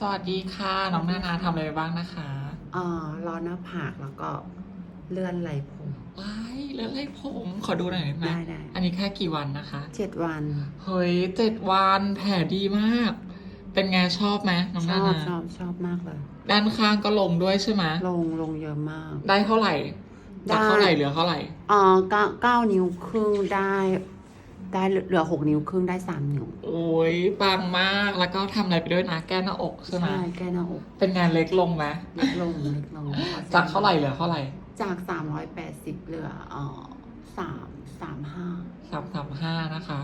สวัสดีค่ะ น้องนานาทำอะไรไปบ้างนะคะเอ่อรอหน้าผากแล้วก็เลื่อนไหล่ผม ว้ายเลือดไหลผมขอดูหน่อยได้ไหมได้ได้อันนี้แค่กี่วันนะคะ เจ็ดวัน เฮ้ยเจ็ดวันแผลดีมาก เป็นไงชอบไหมน้องชนาอบนาชอบชอบมากเลย ด้านข้างก็ลงด้วยใช่ไหมลงลงเยอะมาก ได้เท่าไหร่จากได้เท่าไหร่เหลือเท่าไหร่ เอ่อเก้าเก้านิ้วครึ่งได้ ได้เหลือหกนิ้วครึ่งได้สามนิ้ว โอ้ยปังมาก แล้วก็ทำอะไรไปด้วยนะ แก้หน้าอกใช่ไหม แก้หน้าอกเป็นงานเล็กลงไหมเล็กลงเล็กลงจากเท่าไหร่เหลือเท่าไหร่ จากสามร้อยแปดสิบเหลือเอ่อสามสามห้าสามสามห้านะคะ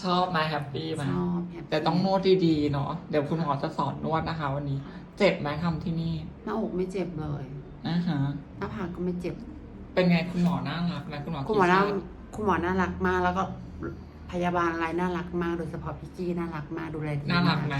ชอบไหมแฮปปี้ไหมชอบฮปปี้แต่ต้องนวดดีๆเนาะ เดี๋ยวคุณหมอจะสอนนวดนะคะ วันนี้ เจ็บไหมทำที่นี่ หน้าอกไม่เจ็บเลยนะฮะหน้าผากก็ไม่เจ็บ เป็นไงคุณหมอน่ารักไหมคุณหมอคุณหมอน่ากีชาติคุณหมอน่ารักมากแล้วก็ พยาบาลอะไรน่ารักมาก โดยเฉพาะพี่จี้น่ารักมากดูแลดีน่ารักมไหม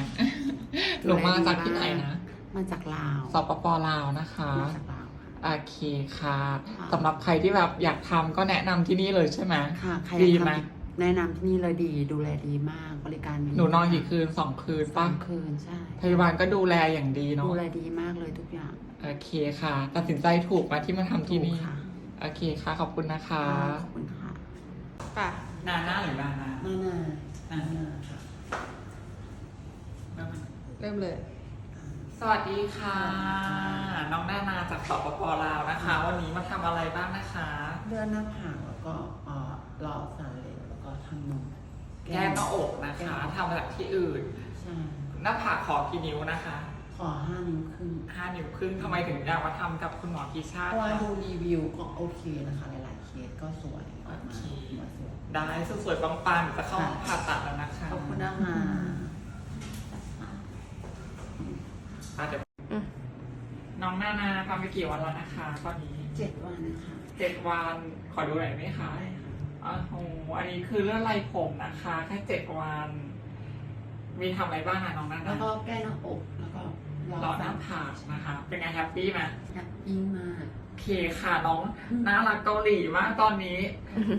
หลงมาจากที่ไหนนะมาจากลาวสปปลาวนะคะมาจากลาวโอเคค่ะค่ะสำหรับใครที่แบบอยากทำก็แนะนำที่นี่เลยใช่ไหมค่ะใครดีอยากไหมทำแนะนำที่นี่เลยดีดูแลดีมากบริการดีหนูนอนกี่คืนสองคืนสาป่ะมคืนใช่พยาบาลก็ดูแลอย่างดีเนาะดูแลดีมากเลยทุกอย่างโอเคค่ะ ตัดสินใจถูกมาที่มาทำที่นี่ถูกค่ะโอเคค่ะ ขอบคุณนะคะขอบคุณค่ะป่ะ นาหน้าหรือนานานานานานานาค่ะเริ่มเลย สวัสดีค่ะ น้องนานาจากสปปลาวนะคะ วันนี้มาทำอะไรบ้างนะคะ เลื่อนหน้าผากแล้วก็เอ่อรอสารเหลวแล้วก็ทำนมแก้หน้าอกนะคะทำมาจากที่อื่น ใช่หน้าผากขอกี่นิ้วนะคะ ขอห้านิ้วครึ่งห้านิ้วครึ่งทำไมถึงอยากมาทำกับคุณหมอกีชาเพติราะว่าคะ ดูรีวิวก็โอเคนะคะ หลายๆเคสก็สวยออกมาโอเคสวยสวย ได้สวยๆปังๆเดี๋ยวจะเข้าห้องผ่าตัดแล้วนะคะขอบคุณนะคะอะเดี๋ยวอืม น้องนานาทำไปกี่วันแล้วนะคะ ตอนนี้เจ็ดวันนะคะเจ็ดวันขอดูหน่อยไหมคะ ได้ค่ะโอ้โหอันนี้คือเลือดไหลผมนะคะ แค่เจ็ดวัน มีทำอะไรบ้างอะน้องนาแล้วนาก็แก้หน้าอกแล้วก็ หล่อหน้าผากนะคะ เป็นไงแฮปปี้ไหมแฮปปี้มาก โอเคค่ะน้องน่ารักเกาหลีมากตอนนี้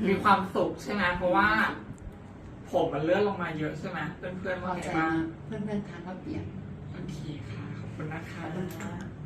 มีความสุขใช่ไหมเพราะว่า ผมมันเลื่อนลงมาเยอะใช่ไหมเพื่อนๆพว่าอไงใจบ้างมากเพื่อนๆทักก็เปลี่ยนโอเคค่ะ ขอบคุณนะคะ ขอบคุณค่ะ